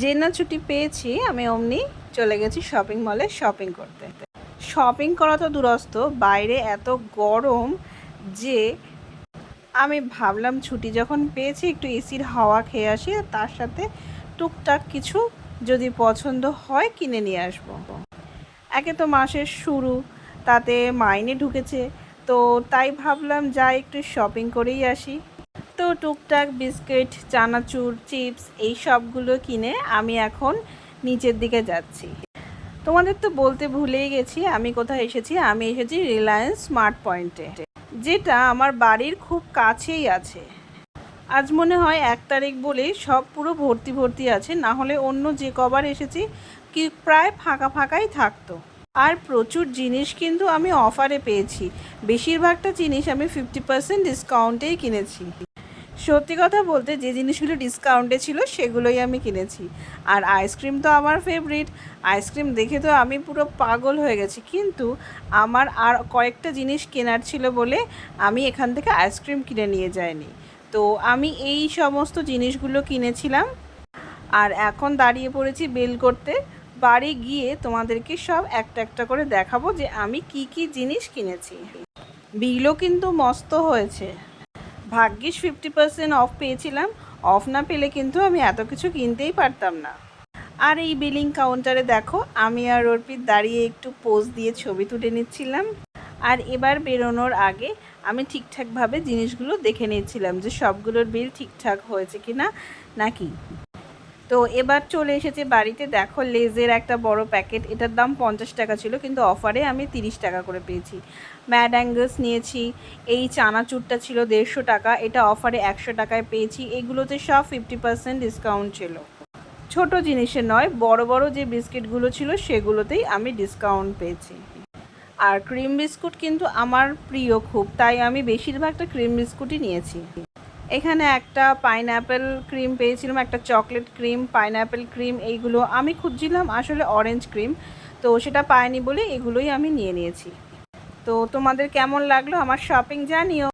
যে না ছুটি পেয়েছি, আমি অমনি চলে গেছি শপিং মলে শপিং করতে। শপিং করা তো দূরস্থ বাইরে এত গরম যে আমি ভাবলাম ছুটি যখন পেয়েছি, একটু এসির হাওয়া খেয়ে আসি, আর তার সাথে টুকটাক কিছু যদি পছন্দ হয় কিনে নিয়ে আসব। একে তো মাসের শুরু, তাতে মাইনে ঢুকেছে, তো তাই ভাবলাম যাই একটু শপিং করেই আসি। তো টুকটাক বিস্কিট, চানাচুর, চিপস এই সবগুলো কিনে আমি এখন নিচের দিকে যাচ্ছি। তোমাদের তো বলতে ভুলেই গেছি আমি কোথায় এসেছি। আমি এসেছি রিলায়েন্স স্মার্ট পয়েন্টে যেটা আমার বাড়ির খুব কাছেই আছে। আজ মনে হয় এক তারিখ বলে সব পুরো ভর্তি ভর্তি আছে, না হলে অন্য যে কবার এসেছি কি প্রায় ফাঁকা ফাঁকাই থাকতো। আর প্রচুর জিনিস কিন্তু আমি অফারে পেয়েছি। বেশিরভাগটা জিনিস আমি ফিফটি পার্সেন্ট ডিসকাউন্টেই কিনেছি। সত্যি কথা বলতে যে জিনিসগুলো ডিসকাউন্টে ছিল সেগুলোই আমি কিনেছি। আর আইসক্রিম তো আমার ফেভারিট আইসক্রিম দেখে তো আমি পুরো পাগল হয়ে গেছি। কিন্তু আমার আর কয়েকটা জিনিস কেনার ছিল বলে আমি এখান থেকে আইসক্রিম কিনে নিয়ে যাইনি। তো আমি এই সমস্ত জিনিসগুলো কিনেছিলাম। আর এখন দাঁড়িয়ে পড়েছি বেল করতে। বাড়ি গিয়ে তোমাদেরকে সব একটা একটা করে দেখাবো যে আমি কি কি জিনিস কিনেছি। বিলও কিন্তু মস্ত হয়েছে। ভাগ্যিস ফিফটি পার্সেন্ট অফ পেয়েছিলাম। অফ না পেলে কিন্তু আমি এত কিছু কিনতেই পারতাম না। আর এই বিলিং কাউন্টারে দেখো, আমি আর অর্পিত দাঁড়িয়ে একটু পোজ দিয়ে ছবি তুলে নিচ্ছিলাম। আর এবার বেরোনোর আগে আমি ঠিকঠাকভাবে জিনিসগুলো দেখে নিচ্ছিলাম যে সবগুলোর বিল ঠিকঠাক হয়েছে কি না নাকি? তো এবার চলে এসেছে বাড়িতে। দেখো লেজের একটা বড় প্যাকেট। এটার দাম পঞ্চাশ টাকা ছিল, কিন্তু অফারে আমি তিরিশ টাকা করে পেয়েছি। ম্যাড অ্যাঙ্গেলস নিয়েছি, এই চানাচুরটা ছিল দেড়শো টাকা, এটা অফারে একশো টাকায় পেয়েছি। এগুলোতে সব ফিফটি পার্সেন্ট ডিসকাউন্ট ছিল। ছোট জিনিসের নয়, বড় বড় যে বিস্কিটগুলো ছিল সেগুলোতেই আমি ডিসকাউন্ট পেয়েছি। আর ক্রিম বিস্কুট কিন্তু আমার প্রিয় খুব, তাই আমি বেশিরভাগটা ক্রিম বিস্কুটই নিয়েছি। এখানে একটা পাইনঅ্যাপেল ক্রিম পেয়েছিলাম, একটা চকলেট ক্রিম পাইনঅ্যাপেল ক্রিম এইগুলো আমি খুঁজছিলাম, আসলে অরেঞ্জ ক্রিম তো সেটা পাইনি বলে এগুলোই আমি নিয়ে নিয়েছি। তো তোমাদের কেমন লাগল আমার শপিং জানিও।